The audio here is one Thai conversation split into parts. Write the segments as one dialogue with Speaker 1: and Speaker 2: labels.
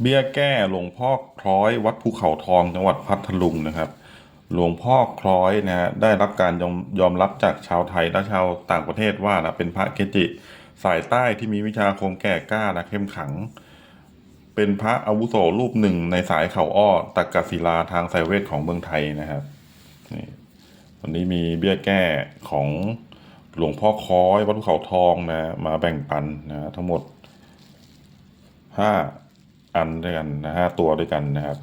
Speaker 1: เบี้ยแก้หลวงพ่อคล้อยวัดภูเขาทองจังหวัดพัทลุงนะครับ หลวงพ่อคล้อยนะฮะได้รับการยอมยอมรับจากชาวไทยและชาวต่างประเทศว่านะเป็นพระเกจิ สายใต้ที่มีวิชาคมแก่กล้าและเข้มขัง เป็นพระอาวุโสรูปหนึ่งในสายเขาอ้อตักกศิลาทางสายเวทของเมืองไทยนะครับนี่วันนี้มีเบี้ยแก้ของหลวงพ่อคล้อยวัดภูเขาทองนะมาแบ่งปันนะทั้งหมดห้า อันด้วยกันนะห้าตัวด้วยกันนะครับ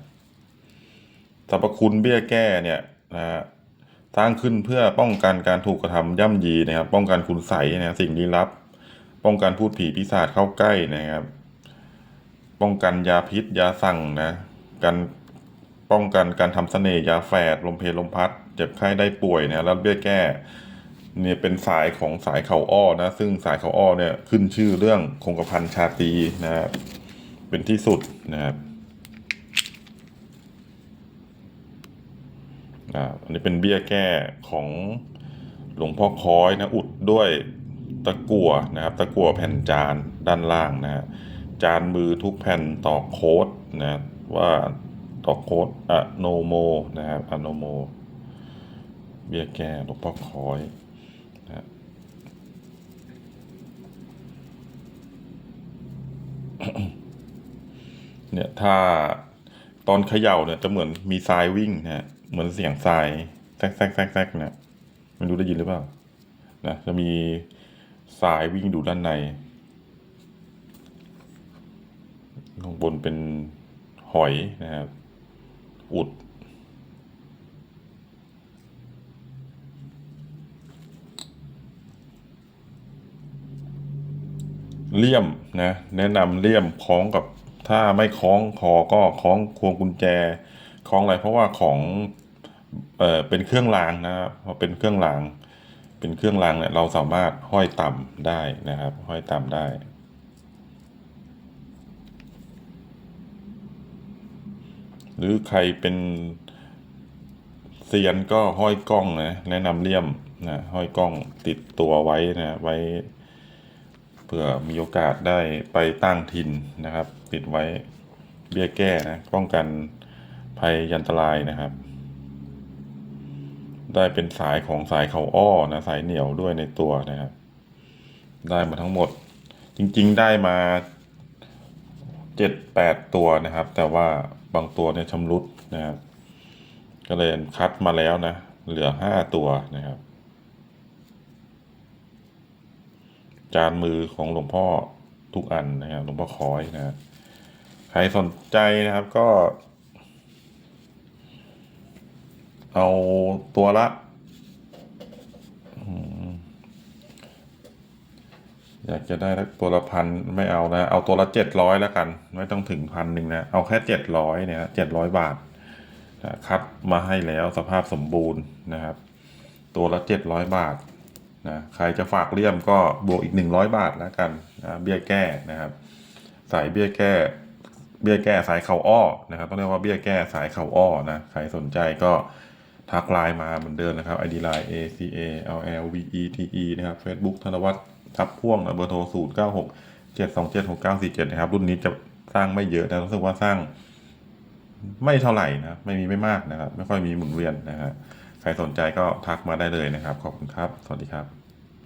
Speaker 1: สรรพคุณเบี้ยแก้เนี่ยนะฮะสร้างขึ้นเพื่อป้องกันการถูกกระทำย่ำยีนะครับ ป้องกันคุณใสนะสิ่งลี้ลับ ป้องกันพูดผีปีศาจเข้าใกล้นะครับ ป้องกันยาพิษยาสั่งนะการป้องกันการทำเสน่ห์ยาแฝดลมเพลลมพัดเจ็บไข้ได้ป่วยนะแล้วเบี้ยแก้เนี่ยเป็นสายของสายเขาอ้อนะ ซึ่งสายเขาอ้อเนี่ยขึ้นชื่อเรื่องคงกระพันชาตีนะครับ เป็นที่สุดนะครับอันนี้เป็นเบี้ยแก้ของหลวงพ่อค้อยนะอุดด้วยตะกั่วนะครับ ตะกั่วแผ่นจานด้านล่างนะฮะจานมือทุกแผ่นต่อโค้ดนะว่าต่อโค้ดอะโนโมนะครับอะโนโม เบี้ยแก้หลวงพ่อค้อยนะ เนี่ยถ้าตอนเขย่าเนี่ยจะเหมือนมีทรายวิ่งนะฮะเหมือนเสียงทรายแซกแซกแซกแซกเนี่ยไม่รู้ได้ยินหรือเปล่านะจะมีทรายวิ่งดูด้านในข้างบนเป็นหอยนะครับ อุด เลี่ยมนะ แนะนำเลี่ยมคล้องกับ ถ้าไม่คล้องคอก็คล้องควงกุญแจคล้องอะไรเพราะว่าของเออเป็นเครื่องรางนะครับพอเป็นเครื่องราง เป็นเครื่องรางเนี่ยเราสามารถห้อยต่ำได้นะครับ ห้อยต่ำได้ หรือใครเป็นเซียนก็ห้อยกล้องนะแนะนำเลี่ยมนะห้อยกล้องติดตัวไว้นะไว้ เพื่อมีโอกาสได้ไปตั้งถิ่นนะครับ ติดไว้เบี้ยแก้นะป้องกันภัยยันตรายนะครับ ได้เป็นสายของสายเขาอ้อนะสายเหนียวด้วยในตัวนะครับ ได้มาทั้งหมด จริง ๆ ได้มาเจ็ดแปดตัวนะครับ แต่ว่าบางตัวเนี่ยชำรุดนะครับ ก็เลยคัดมาแล้วนะ เหลือห้าตัวนะครับ จานมือของหลวงพ่อทุกอันนะครับหลวงพ่อคอยนะฮะใครสนใจนะครับก็ เอาตัวละอยากจะได้ตัวละพันไม่เอานะ เอาตัวละเจ็ดร้อยแล้วกัน ไม่ต้องถึงพันหนึ่งนะ เอาแค่เจ็ดร้อยเนี่ยเจ็ดร้อยบาทคัดมาให้แล้วสภาพสมบูรณ์นะครับ ตัวละเจ็ดร้อยบาท นะใครจะฝากเลี่ยมก็บวกอีกหนึ่งร้อยบาทแล้วกันนะเบี้ยแก้นะครับ สายเบี้ยแก้เบี้ยแก้สายเข่าอ้อนะครับต้องเรียกว่าเบี้ยแก้สายเข่าอ้อนะใครสนใจก็ทักไลน์มาเหมือนเดิมนะครับ ID line A C A L L V E T E นะครับ Facebook ธนวัฒน์ทับพ่วงเบอร์โทร0 9 6 7 2 7 6 9 4 7นะครับ รุ่นนี้จะสร้างไม่เยอะนะรู้สึกว่าสร้างไม่เท่าไหร่นะ ไม่มีไม่มากนะครับ ไม่ค่อยมีหมุนเวียนนะฮะ ใครสนใจก็ทักมาได้เลยนะครับ ขอบคุณครับ สวัสดีครับ